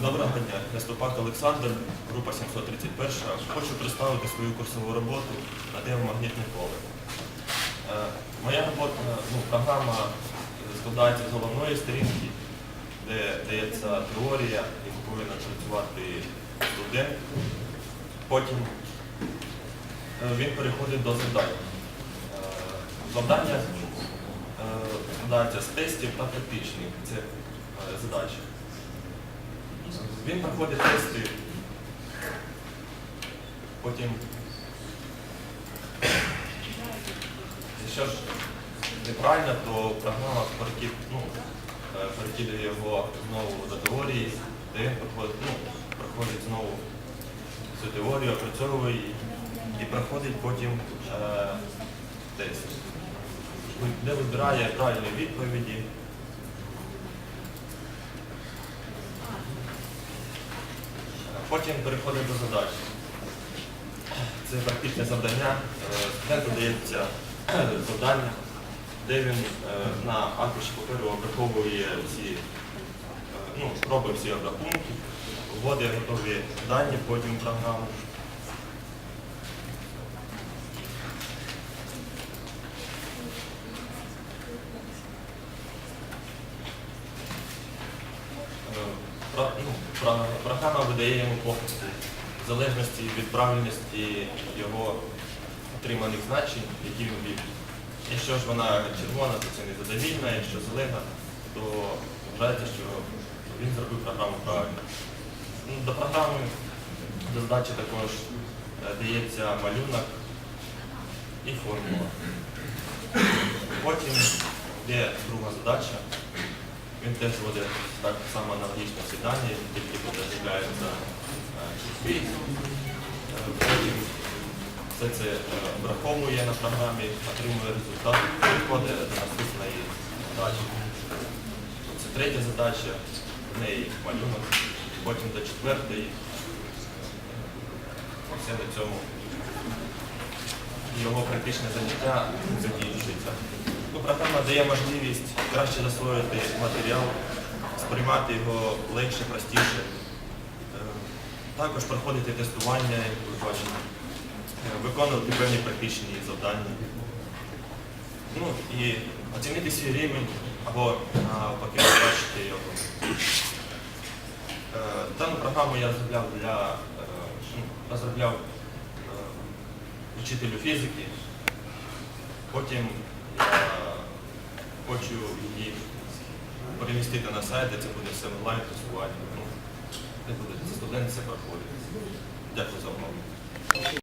Доброго дня, я Олександр, група 731. Хочу представити свою курсову роботу на тему магнітне поле. Е, Моя робота, ну, програма складається з головної сторінки, де дається теорія, яку повинен працювати студент. Потім е, він переходить до завдань. Е, Завдання складаються з тестів та практичних. Це задачі. Він проходить тести, потім, якщо ж неправильно, то програма перекид, ну, е, перекидає його знову до теорії, де він проходить, ну, проходить знову цю теорію, опрацьовує її і проходить потім е, тест, де вибирає правильні відповіді. Потім переходить до задач. Це практичне завдання. Е, Студенту дається завдання, де він е, на аркуші паперу обраховує всі, е, ну, робить всі обрахунки, вводить готові дані, потім програму. Е, про- ну, Програма видає йому похибку в залежності від правильності його отриманих значень, які він ввів. Якщо ж вона червона, то це незадовільна, якщо зелена, то вважається, що він зробив програму правильно. Ну, До програми, до задачі також е, дається малюнок і формула. Потім є друга задача. Він теж вводить так само аналогічно всі дані, тільки буде з'являється чіпі. Потім все це е, обраховує на програмі, отримує результат, переходить до наступної задачі. Це третя задача, в неї малюнок, потім до четвертої. Все на цьому його практичне заняття закінчується. Програма дає можливість краще засвоїти матеріал, сприймати його легше, простіше. Е, Також проходити тестування, як ви бачите, Е, виконувати певні практичні завдання. Ну і оцінити свій рівень або навпаки побачити його. Е, Дану програму я розробляв для ну, розробляв вчителю фізики. Потім хочу її перемістити на сайт, де це буде все онлайн просування. Ну, це буде студент, це проходить. Дякую за увагу.